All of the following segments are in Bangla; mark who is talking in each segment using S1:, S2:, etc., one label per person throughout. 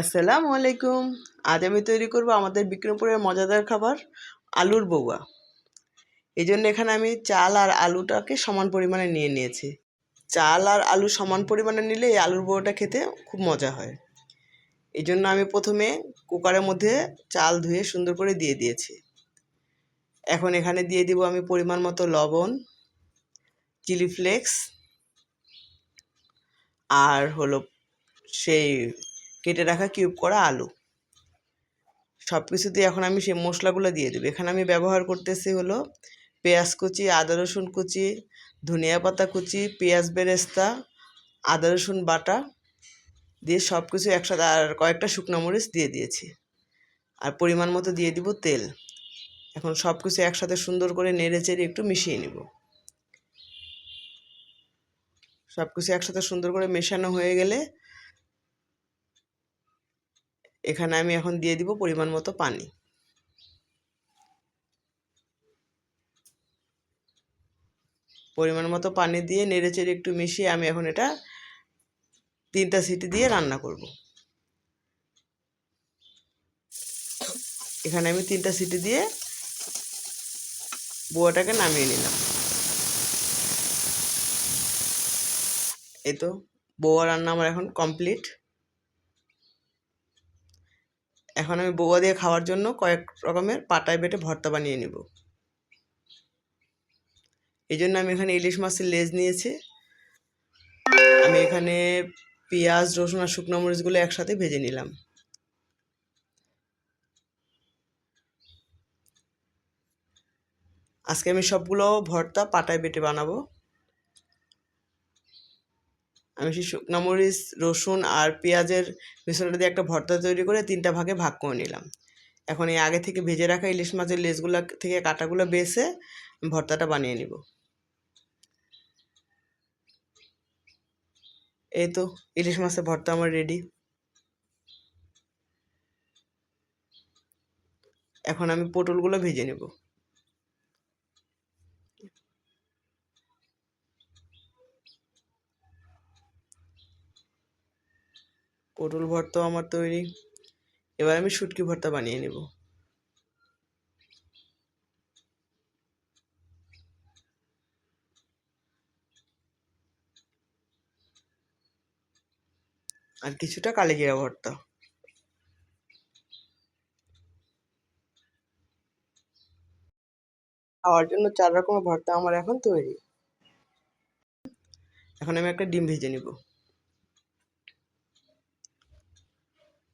S1: আসসালামু আলাইকুম। আজ আমি তৈরি করব আমাদের বিক্রমপুরের মজাদার খাবার, আলুর বৌয়া এই জন্য এখানে আমি চাল আর আলুটাকে সমান পরিমাণে নিয়ে নিয়েছি। চাল আর আলু সমান পরিমাণে নিলে এই আলুর বৌয়াটা খেতে খুব মজা হয়। এই জন্য আমি প্রথমে কুকারের মধ্যে চাল ধুয়ে সুন্দর করে দিয়ে দিয়েছি। এখন এখানে দিয়ে দিব আমি পরিমাণ মতো লবণ, চিলি ফ্লেক্স, আর হলো সেই কেটে রাখা কিউব করা আলু। সব কিছু দিয়ে এখন আমি সেই মশলাগুলো দিয়ে দেবো। এখানে আমি ব্যবহার করতেছি হলো পেঁয়াজ কুচি, আদা, রসুন কুচি, ধনিয়া পাতা কুচি, পেঁয়াজ বেরেস্তা, আদা, রসুন বাটা দিয়ে সব কিছু একসাথে আর কয়েকটা শুকনো মরিচ দিয়ে দিয়েছি। আর পরিমাণ মতো দিয়ে দিব তেল। এখন সব কিছু একসাথে সুন্দর করে নেড়ে চেড়ে একটু মিশিয়ে নিব। সব কিছু একসাথে সুন্দর করে মেশানো হয়ে গেলে এখানে আমি এখন দিয়ে দিব পরিমাণ মতো পানি। পরিমাণ মতো পানি দিয়ে নেড়ে চেড়ে একটু মিশিয়ে আমি এখন এটা তিনটা সিটি দিয়ে রান্না করব। এখানে আমি তিনটা সিটি দিয়ে বোয়াটাকে নামিয়ে নিলাম। এই তো বৌয়া রান্না আমার এখন কমপ্লিট। এখন আমি বৌয়া দিয়ে খাওয়ার জন্য কয়েক রকমের পাটায় বেটে ভর্তা বানিয়ে নিব। এই জন্য আমি এখানে ইলিশ মাছের লেজ নিয়েছি। আমি এখানে পেঁয়াজ, রসুন আর শুকনো মরিচগুলো একসাথে ভেজে নিলাম। আজকে আমি সবগুলো ভর্তা পাটায় বেটে বানাবো। আমি সেই শুকনো মরিচ রসুন আর পেঁয়াজের মিশ্রণটা দিয়ে একটা ভর্তা তৈরি করে তিনটা ভাগে ভাগ করে নিলাম। এখন এই আগে থেকে ভেজে রাখা ইলিশ মাছের লেজগুলো থেকে কাটাগুলো বেছে ভর্তাটা বানিয়ে নিব। এই তো ইলিশ মাছের ভর্তা আমার রেডি এখন আমি পটলগুলো ভেজে নেব। পটল ভর্তা আমার তৈরি। এবার আমি শুটকি ভর্তা বানিয়ে নেব। আর কিছুটা কালিজিরা ভর্তা। খাওয়ার জন্য চার রকমের ভর্তা আমার এখন তৈরি। এখন আমি একটা ডিম ভেজে নিব।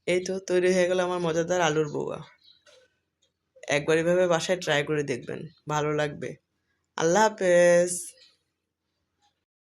S1: এই তো তৈরি হয়ে গেল আমার মজাদার আলুর বৌয়া। একবার এভাবে বাসায় ট্রাই করে দেখবেন, ভালো লাগবে। আল্লাহ হাফেজ।